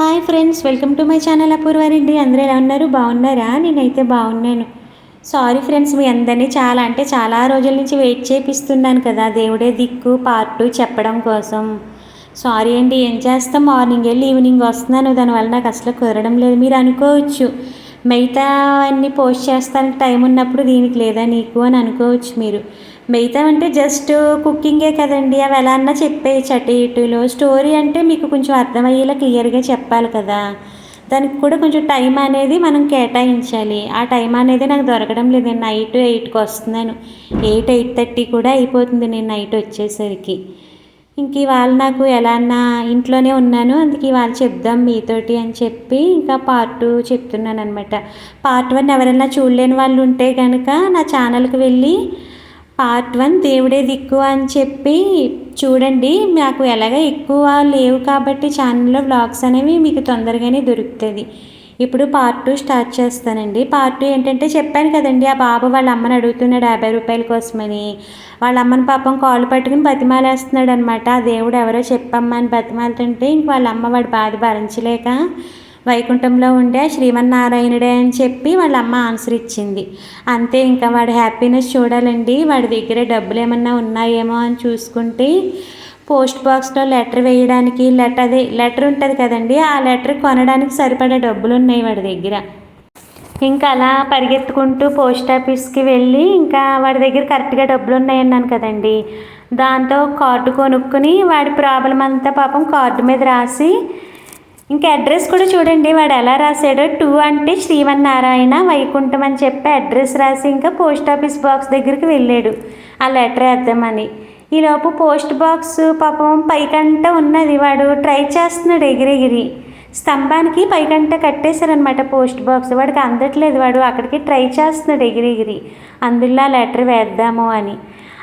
Hi friends welcome to my channel Apoorva Reddy అందరూ ఎలా ఉన్నారు? బాగున్నారా? నేనైతే బాగున్నాను. సారీ ఫ్రెండ్స్ మీ అందరినీ చాలా అంటే చాలా రోజుల నుంచి వెయిట్ చేపిస్తున్నాను కదా. దేవుడే దిక్కు పార్ట్ టూ చెప్పడం కోసం. సారీ అండి ఏం చేస్తాం? మార్నింగ్ వెళ్ళి ఈవినింగ్ వస్తున్నాను. దానివల్ల నాకు అసలు కుదరడం లేదు. మీరు అనుకోవచ్చు మిగతా అన్నీ పోస్ట్ చేస్తానికి టైం ఉన్నప్పుడు దీనికి లేదా నీకు అని అనుకోవచ్చు మీరు. మిగతా అంటే జస్ట్ కుకింగే కదండి. అవి ఎలా అన్నా చెప్పేయచ్చు అటు ఇటులో స్టోరీ అంటే మీకు కొంచెం అర్థమయ్యేలా క్లియర్గా చెప్పాలి కదా. దానికి కూడా కొంచెం టైం అనేది మనం కేటాయించాలి. ఆ టైం అనేది నాకు దొరకడం లేదు నేను నైట్ ఎయిట్కి వస్తున్నాను. ఎయిట్ ఎయిట్ థర్టీ కూడా అయిపోతుంది నేను నైట్ వచ్చేసరికి. ఇంక ఇవాళ నాకు ఎలా అన్నా ఇంట్లోనే ఉన్నాను. అందుకే ఇవాళ చెప్దాం మీతోటి అని చెప్పి ఇంకా పార్ట్ టూ చెప్తున్నాను అనమాట పార్ట్ వన్ ఎవరైనా చూడలేని వాళ్ళు ఉంటే కనుక నా ఛానల్కి వెళ్ళి పార్ట్ వన్ దేవుడే దిక్కు అని చెప్పి చూడండి నాకు ఎలాగ ఎక్కువ లేవు కాబట్టి ఛానల్లో వ్లాగ్స్ అనేవి మీకు తొందరగానే దొరుకుతుంది. ఇప్పుడు పార్ట్ టూ స్టార్ట్ చేస్తానండి. పార్ట్ టూ ఏంటంటే చెప్పాను కదండి ఆ బాబు వాళ్ళ అమ్మని అడుగుతున్నాడు యాభై రూపాయల కోసమని. వాళ్ళ అమ్మని పాపం కాళ్ళు పట్టుకుని బతిమాలేస్తున్నాడు అనమాట ఆ దేవుడు ఎవరో చెప్పమ్మా అని బతిమాలుతుంటే ఇంక వాళ్ళ అమ్మ వాడి బాధ భరించలేక వైకుంఠంలో ఉండే శ్రీమన్నారాయణుడే అని చెప్పి వాళ్ళ అమ్మ ఆన్సర్ ఇచ్చింది. అంతే ఇంకా వాడి హ్యాపీనెస్ చూడాలండి. వాడి దగ్గర డబ్బులు ఏమన్నా ఉన్నాయేమో అని చూసుకుంటే పోస్ట్ బాక్స్లో లెటర్ వేయడానికి లెటర్ అదే లెటర్ ఉంటుంది కదండి. ఆ లెటర్ కొనడానికి సరిపడే డబ్బులు ఉన్నాయి వాడి దగ్గర. ఇంకా అలా పరిగెత్తుకుంటూ పోస్ట్ ఆఫీస్కి వెళ్ళి ఇంకా వాడి దగ్గర కరెక్ట్గా డబ్బులు ఉన్నాయన్నాను కదండి. దాంతో కార్డు కొనుక్కుని వాడి ప్రాబ్లం అంతా పాపం కార్డు మీద రాసి ఇంకా అడ్రస్ కూడా చూడండి వాడు ఎలా రాశాడో. టూ అంటే శ్రీమన్నారాయణ వైకుంఠం అని చెప్పి అడ్రస్ రాసి ఇంకా పోస్ట్ ఆఫీస్ బాక్స్ దగ్గరికి వెళ్ళాడు. ఆ లెటర్ వేద్దామని ఈలోపు పోస్ట్ బాక్స్ పాపం పైకంట ఉన్నది వాడు. ట్రై చేస్తున్నాడు ఎగిరెగిరి. స్తంభానికి పైకంట కట్టేశారనమాట పోస్ట్ బాక్స్. వాడికి అందట్లేదు వాడు. అక్కడికి ట్రై చేస్తున్నాడు ఎగిరెగిరి. అందులో ఆ లెటర్ వేద్దాము అని.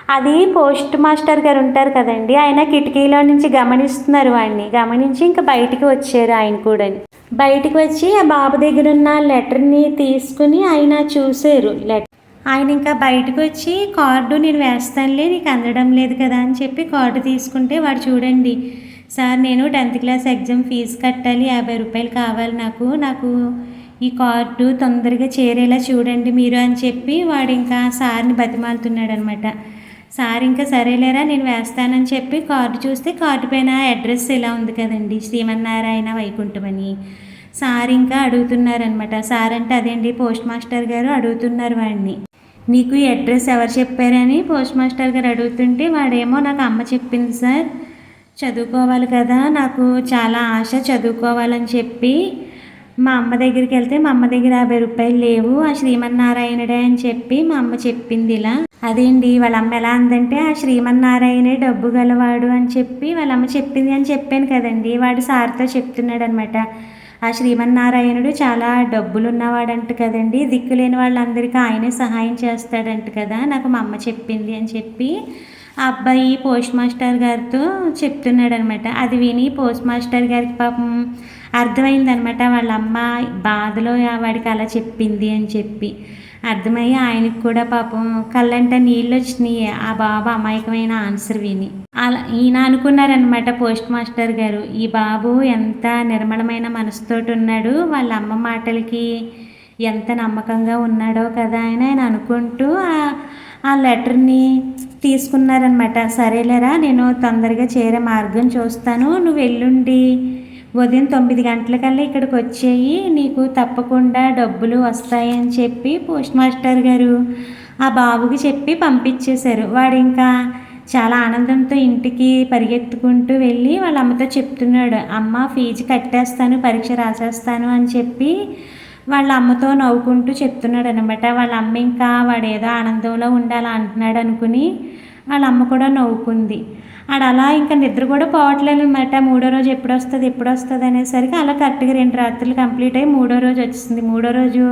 అది పోస్ట్ మాస్టర్ గారు ఉంటారు కదండి ఆయన కిటికీలో నుంచి గమనిస్తున్నారు వాడిని గమనించి ఇంకా బయటికి వచ్చారు ఆయన కూడా బయటికి వచ్చి ఆ బాబు దగ్గర ఉన్న లెటర్ని తీసుకుని ఆయన చూశారు. లెటర్ ఆయన ఇంకా బయటకు వచ్చి కార్డు నేను వేస్తానులే నీకు అందడం లేదు కదా అని చెప్పి కార్డు తీసుకుంటే వాడు చూడండి సార్ నేను టెన్త్ క్లాస్ ఎగ్జామ్ ఫీజు కట్టాలి యాభై రూపాయలు కావాలి నాకు నాకు ఈ కార్డు తొందరగా చేరేలా చూడండి మీరు అని చెప్పి వాడు ఇంకా సార్ని బతిమాలుతున్నాడు అనమాట సార్ ఇంకా సరేలేరా నేను వేస్తానని చెప్పి కార్డు చూస్తే కార్డు పైన అడ్రస్ ఇలా ఉంది కదండి శ్రీమన్నారాయణ వైకుంఠమని. సార్ ఇంకా అడుగుతున్నారనమాట సార్ అంటే అదేంటి పోస్ట్ మాస్టర్ గారు అడుగుతున్నారు వాడిని. నీకు ఈ అడ్రస్ ఎవరు చెప్పారని పోస్ట్ మాస్టర్ గారు అడుగుతుంటే వాడేమో నాకు అమ్మ చెప్పింది సార్. చదువుకోవాలి కదా నాకు చాలా ఆశ చదువుకోవాలని చెప్పి మా అమ్మ దగ్గరికి వెళ్తే మా అమ్మ దగ్గర యాభై రూపాయలు లేవు ఆ శ్రీమన్నారాయణుడే అని చెప్పి మా అమ్మ చెప్పింది ఇలా. అదేండి వాళ్ళ అమ్మ ఎలా అందంటే ఆ శ్రీమన్నారాయణే డబ్బు గలవాడు అని చెప్పి వాళ్ళ అమ్మ చెప్పింది అని చెప్పాను కదండి. వాడు సార్తో చెప్తున్నాడు అనమాట ఆ శ్రీమన్నారాయణుడు చాలా డబ్బులు ఉన్నవాడంట కదండి. దిక్కులేని వాళ్ళందరికీ ఆయనే సహాయం చేస్తాడంట కదా నాకు మా అమ్మ చెప్పింది అని చెప్పి ఆ అబ్బాయి పోస్ట్ మాస్టర్ గారితో చెప్తున్నాడు అనమాట అది విని పోస్ట్ మాస్టర్ గారికి పాపం అర్థమైందనమాట. వాళ్ళ అమ్మ బాధలో వాడికి అలా చెప్పింది అని చెప్పి. అర్థమయ్యి ఆయనకు కూడా పాపం కళ్ళంట నీళ్ళు వచ్చినాయి. ఆ బాబు అమాయకమైన ఆన్సర్ విని. అలా ఈయన అనుకున్నారనమాట పోస్ట్ మాస్టర్ గారు. ఈ బాబు ఎంత నిర్మలమైన మనసుతోటి ఉన్నాడు. వాళ్ళ అమ్మ మాటలకి ఎంత నమ్మకంగా ఉన్నాడో కదా అని ఆయన అనుకుంటూ ఆ లెటర్ని తీసుకున్నారనమాట సరేలేరా నేను తొందరగా చేరే మార్గం చూస్తాను. నువ్వు ఎల్లుండి ఉదయం తొమ్మిది గంటలకల్లా ఇక్కడికి వచ్చేయి నీకు తప్పకుండా డబ్బులు వస్తాయని చెప్పి పోస్ట్ మాస్టర్ గారు ఆ బాబుకి చెప్పి పంపించేశారు. వాడు ఇంకా చాలా ఆనందంతో ఇంటికి పరిగెత్తుకుంటూ వెళ్ళి వాళ్ళ అమ్మతో చెప్తున్నాడు అమ్మ ఫీజు కట్టేస్తాను పరీక్ష రాసేస్తాను అని చెప్పి వాళ్ళ అమ్మతో నవ్వుకుంటూ చెప్తున్నాడు అనమాట వాళ్ళ అమ్మ ఇంకా వాడు ఏదో ఆనందంలో ఉండాలి అంటున్నాడు అనుకుని వాళ్ళ అమ్మ కూడా నవ్వుకుంది. ఆడ అలా ఇంకా నిద్ర కూడా పోవట్లేదు అనమాట మూడో రోజు ఎప్పుడు వస్తుంది ఎప్పుడు వస్తుంది అనేసరికి అలా కరెక్ట్గా రెండు రాత్రులు కంప్లీట్ అయ్యి మూడో రోజు వచ్చింది మూడో రోజు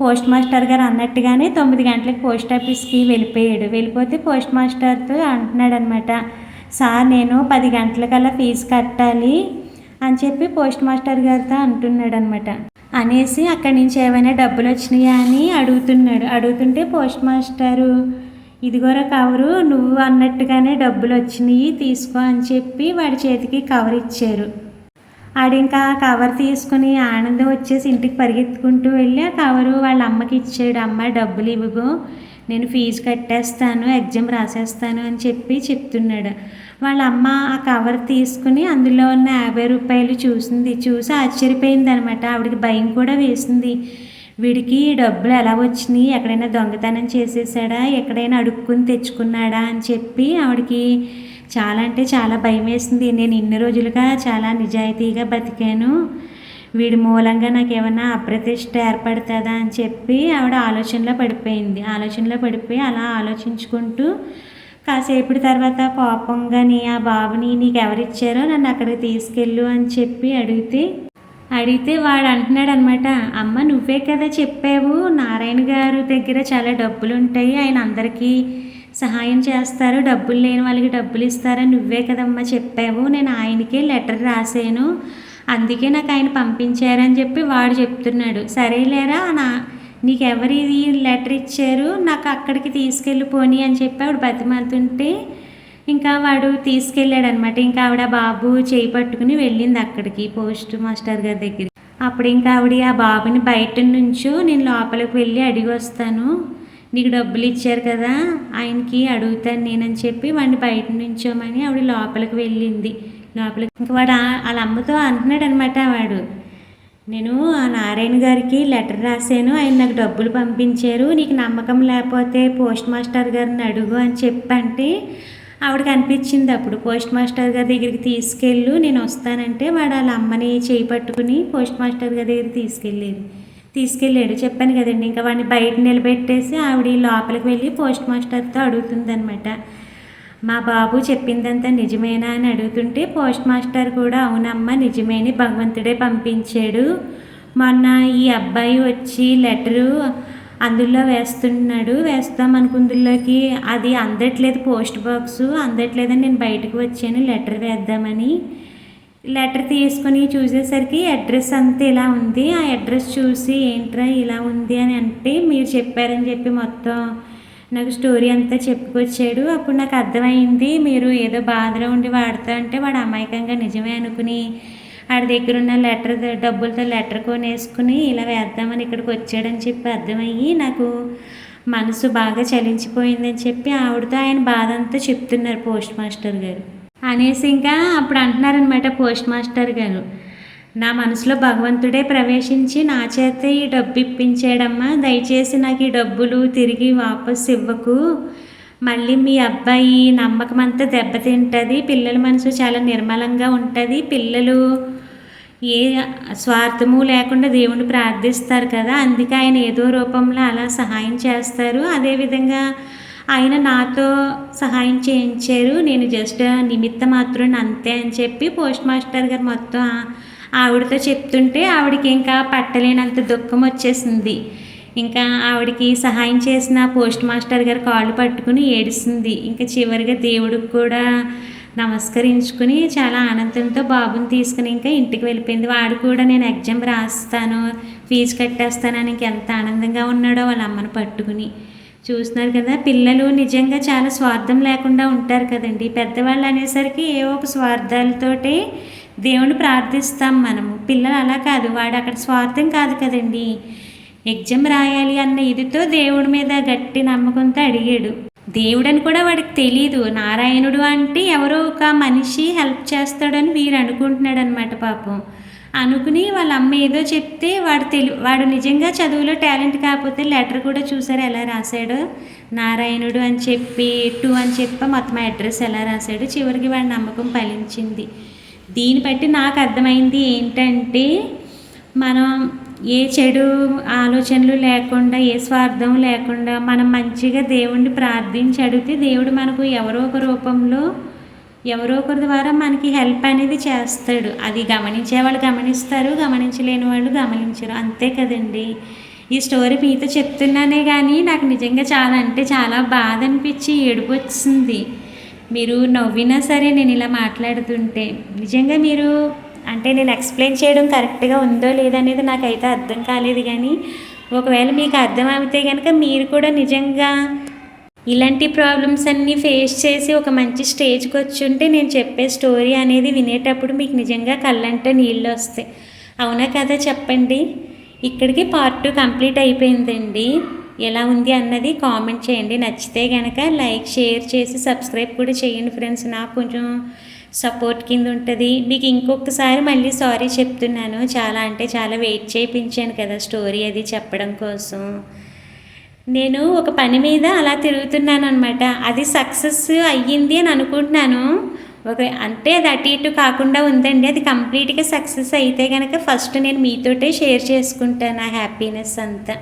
పోస్ట్ మాస్టర్ గారు అన్నట్టుగానే తొమ్మిది గంటలకు పోస్ట్ ఆఫీస్కి వెళ్ళిపోయాడు. వెళ్ళిపోతే పోస్ట్ మాస్టర్తో అంటున్నాడు అనమాట సార్ నేను పది గంటలకల్లా ఫీజు కట్టాలి అని చెప్పి పోస్ట్ మాస్టర్ గారితో అంటున్నాడు అనమాట అనేసి అక్కడి నుంచి ఏమైనా డబ్బులు వచ్చినాయా అని అడుగుతున్నాడు. అడుగుతుంటే పోస్ట్ మాస్టరు ఇదిగోరా కవరు నువ్వు అన్నట్టుగానే డబ్బులు వచ్చినాయి తీసుకో అని చెప్పి వాడి చేతికి కవర్ ఇచ్చారు. ఆడు ఇంకా కవర్ తీసుకుని ఆనందం వచ్చేసి ఇంటికి పరిగెత్తుకుంటూ వెళ్ళి ఆ కవరు వాళ్ళ అమ్మకి ఇచ్చాడు అమ్మ డబ్బులు ఇవ్వగో నేను ఫీజు కట్టేస్తాను ఎగ్జామ్ రాసేస్తాను అని చెప్పి చెప్తున్నాడు. వాళ్ళ అమ్మ ఆ కవర్ తీసుకుని అందులో ఉన్న యాభై రూపాయలు చూసింది చూసి ఆశ్చర్యపోయింది అనమాట ఆవిడకి భయం కూడా వేసింది. వీడికి డబ్బులు ఎలా వచ్చినాయి? ఎక్కడైనా దొంగతనం చేసేసాడా? ఎక్కడైనా అడుక్కుని తెచ్చుకున్నాడా అని చెప్పి ఆవిడకి చాలా అంటే చాలా భయం వేసింది. నేను ఇన్ని రోజులుగా చాలా నిజాయితీగా బతికాను. వీడి మూలంగా నాకు ఏమైనా అప్రతిష్ట ఏర్పడుతుందా అని చెప్పి ఆవిడ ఆలోచనలో పడిపోయింది. ఆలోచనలో పడిపోయి అలా ఆలోచించుకుంటూ కాసేపటి తర్వాత కోపంగాని ఆ బాబుని నీకు ఎవరిచ్చారో నన్ను అక్కడికి తీసుకెళ్ళు అని చెప్పి అడిగితే అడిగితే వాడు అంటున్నాడు అనమాట అమ్మ నువ్వే కదా చెప్పావు నారాయణ గారు దగ్గర చాలా డబ్బులు ఉంటాయి ఆయన అందరికీ సహాయం చేస్తారు డబ్బులు లేని వాళ్ళకి డబ్బులు ఇస్తారని నువ్వే కదమ్మా చెప్పావు నేను ఆయనకే లెటర్ రాశాను అందుకే నాకు ఆయన పంపించారని చెప్పి వాడు చెప్తున్నాడు. సరేలేరా నా నీకెవరు ఇది లెటర్ ఇచ్చారు నాకు అక్కడికి తీసుకెళ్ళిపోని అని చెప్పి ఆవిడ బతిమాలుతుంటే ఇంకా వాడు తీసుకెళ్ళాడు అనమాట ఇంకా ఆవిడ బాబు చేయి పట్టుకుని వెళ్ళింది అక్కడికి పోస్ట్ మాస్టర్ గారి దగ్గర అప్పుడు ఇంకా ఆవిడ ఆ బాబుని బయట నుంచో నేను లోపలికి వెళ్ళి అడిగి వస్తాను. నీకు డబ్బులు ఇచ్చారు కదా ఆయనకి అడుగుతాను నేనని చెప్పి వాడిని బయట నుంచోమని ఆవిడ లోపలికి వెళ్ళింది. లోపలికి ఇంకా వాడు వాళ్ళ అమ్మతో అంటున్నాడు అనమాట వాడు. నేను ఆ నారాయణ గారికి లెటర్ రాశాను. ఆయన నాకు డబ్బులు పంపించారు. నీకు నమ్మకం లేకపోతే పోస్ట్ మాస్టర్ గారిని అడుగు అని చెప్పంటే ఆవిడకి అనిపించింది అప్పుడు. పోస్ట్ మాస్టర్ గారి దగ్గరికి తీసుకెళ్ళు నేను వస్తానంటే వాడు వాళ్ళ అమ్మని చేయి పట్టుకుని పోస్ట్ మాస్టర్ గారి దగ్గరికి తీసుకెళ్ళేది. తీసుకెళ్ళాడు. చెప్పాను కదండి ఇంకా వాడిని బయట నిలబెట్టేసి ఆవిడ లోపలికి వెళ్ళి పోస్ట్ మాస్టర్తో అడుగుతుందనమాట మా బాబు చెప్పిందంతా నిజమేనా అని అడుగుతుంటే పోస్ట్ మాస్టర్ కూడా అవునమ్మా నిజమేని భగవంతుడే పంపించాడు. మొన్న ఈ అబ్బాయి వచ్చి లెటరు అందులో వేస్తున్నాడు వేస్తాం అనుకుందులోకి అది అందట్లేదు పోస్ట్ బాక్స్ అందట్లేదని నేను బయటకు వచ్చాను లెటర్ వేద్దామని. లెటర్ తీసుకుని చూసేసరికి అడ్రస్ అంతా ఇలా ఉంది. ఆ అడ్రస్ చూసి ఏంట్రా ఇలా ఉంది అని అంటే మీరు చెప్పారని చెప్పి మొత్తం నాకు స్టోరీ అంతా చెప్పుకొచ్చాడు. అప్పుడు నాకు అర్థమైంది మీరు ఏదో బాధలో ఉండి వాడుతా అంటే వాడు అమాయకంగా నిజమే అనుకుని ఆడి దగ్గర ఉన్న లెటర్ డబ్బులతో లెటర్ కొనేసుకుని ఇలా వేద్దామని ఇక్కడికి వచ్చాడని చెప్పి అర్థమయ్యి నాకు మనసు బాగా చలించిపోయిందని చెప్పి ఆవిడతో ఆయన బాధ అంతా చెప్తున్నారు పోస్ట్ మాస్టర్ గారు. అనేసి ఇంకా అప్పుడు అంటున్నారనమాట పోస్ట్ మాస్టర్ గారు. నా మనసులో భగవంతుడే ప్రవేశించి నా చేత ఈ డబ్బు ఇప్పించాడమ్మా. దయచేసి నాకు ఈ డబ్బులు తిరిగి వాపస్ ఇవ్వకు. మళ్ళీ మీ అబ్బాయి నమ్మకం అంతా దెబ్బతింటుంది పిల్లల మనసు చాలా నిర్మలంగా ఉంటుంది. పిల్లలు ఏ స్వార్థము లేకుండా దేవుణ్ణి ప్రార్థిస్తారు కదా అందుకే ఆయన ఏదో రూపంలో అలా సహాయం చేస్తారు. అదేవిధంగా ఆయన నాతో సహాయం చేయించారు. నేను జస్ట్ నిమిత్త మాత్రం అంతే అని చెప్పి పోస్ట్ మాస్టర్ గారు మొత్తం ఆవిడతో చెప్తుంటే ఆవిడకి ఇంకా పట్టలేనంత దుఃఖం వచ్చేసింది. ఇంకా ఆవిడకి సహాయం చేసిన పోస్ట్ మాస్టర్ గారు కాళ్ళు పట్టుకుని ఏడుస్తుంది. ఇంకా చివరిగా దేవుడికి కూడా నమస్కరించుకుని చాలా ఆనందంతో బాబుని తీసుకుని ఇంకా ఇంటికి వెళ్ళిపోయింది. వాడు కూడా నేను ఎగ్జామ్ రాస్తాను ఫీజు కట్టేస్తానని ఇంకెంత ఆనందంగా ఉన్నాడో వాళ్ళ అమ్మను పట్టుకుని. చూస్తున్నారు కదా పిల్లలు నిజంగా చాలా స్వార్థం లేకుండా ఉంటారు కదండి. పెద్దవాళ్ళు అనేసరికి ఏ ఒక స్వార్థాలతోటే దేవుని ప్రార్థిస్తాం మనము. పిల్లలు అలా కాదు వాడు అక్కడ స్వార్థం కాదు కదండి. ఎగ్జామ్ రాయాలి అన్న ఇదితో దేవుడి మీద గట్టి నమ్మకంతో అడిగాడు. దేవుడని కూడా వాడికి తెలియదు నారాయణుడు అంటే ఎవరో ఒక మనిషి హెల్ప్ చేస్తాడని వీరు అనుకుంటున్నాడు అనమాట పాపం. అనుకుని వాళ్ళ అమ్మ ఏదో చెప్తే వాడు తెలి వాడు నిజంగా చదువులో టాలెంట్ కాకపోతే లెటర్ కూడా చూసారు ఎలా రాశాడో? నారాయణుడు అని చెప్పి టూ అని చెప్పి మొత్తం అడ్రస్ ఎలా రాశాడు? చివరికి వాడి నమ్మకం ఫలించింది. దీన్ని బట్టి నాకు అర్థమైంది ఏంటంటే మనం ఏ చెడు ఆలోచనలు లేకుండా ఏ స్వార్థం లేకుండా మనం మంచిగా దేవుణ్ణి ప్రార్థించి అడిగితే దేవుడు మనకు ఎవరో ఒక రూపంలో ఎవరో ఒకరి ద్వారా మనకి హెల్ప్ అనేది చేస్తాడు. అది గమనించే వాళ్ళు గమనిస్తారు గమనించలేని వాళ్ళు గమనించరు. అంతే కదండి. ఈ స్టోరీ మీతో చెప్తున్నానే కానీ నాకు నిజంగా చాలా అంటే చాలా బాధ అనిపించి ఏడుపు వచ్చింది. మీరు నవ్వినా సరే నేను ఇలా మాట్లాడుతుంటే నిజంగా మీరు అంటే నేను ఎక్స్ప్లెయిన్ చేయడం కరెక్ట్గా ఉందో లేదనేది నాకైతే అర్థం కాలేదు కానీ ఒకవేళ మీకు అర్థం కనుక మీరు కూడా నిజంగా ఇలాంటి ప్రాబ్లమ్స్ అన్నీ ఫేస్ చేసి ఒక మంచి స్టేజ్కి వచ్చి ఉంటే నేను చెప్పే స్టోరీ అనేది వినేటప్పుడు మీకు నిజంగా కళ్ళంటే నీళ్ళు వస్తాయి. అవునా కదా చెప్పండి? ఇక్కడికి పార్ట్ టూ కంప్లీట్ అయిపోయిందండి. ఎలా ఉంది అన్నది కామెంట్ చేయండి. నచ్చితే కనుక లైక్ షేర్ చేసి సబ్స్క్రైబ్ కూడా చేయండి ఫ్రెండ్స్ నాకు కొంచెం సపోర్ట్ కింద ఉంటుంది. మీకు ఇంకొకసారి మళ్ళీ సారీ చెప్తున్నాను. చాలా అంటే చాలా వెయిట్ చేయించాను కదా స్టోరీ అది చెప్పడం కోసం. నేను ఒక పని మీద అలా తిరుగుతున్నాను అనమాట అది సక్సెస్ అయ్యింది అని అనుకుంటున్నాను. ఒక అంటే అది అటు ఇటు కాకుండా ఉందండి. అది కంప్లీట్గా సక్సెస్ అయితే కనుక ఫస్ట్ నేను మీతోటే షేర్ చేసుకుంటాను ఆ హ్యాపీనెస్ అంతా.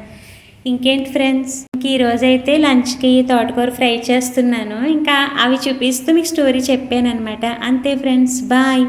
ఇంకేంటి ఫ్రెండ్స్? ఇంక ఈరోజు అయితే లంచ్కి తోటకూర ఫ్రై చేస్తున్నాను. ఇంకా అవి చూపిస్తూ మీకు స్టోరీ చెప్పాను అనమాట అంతే ఫ్రెండ్స్ బాయ్.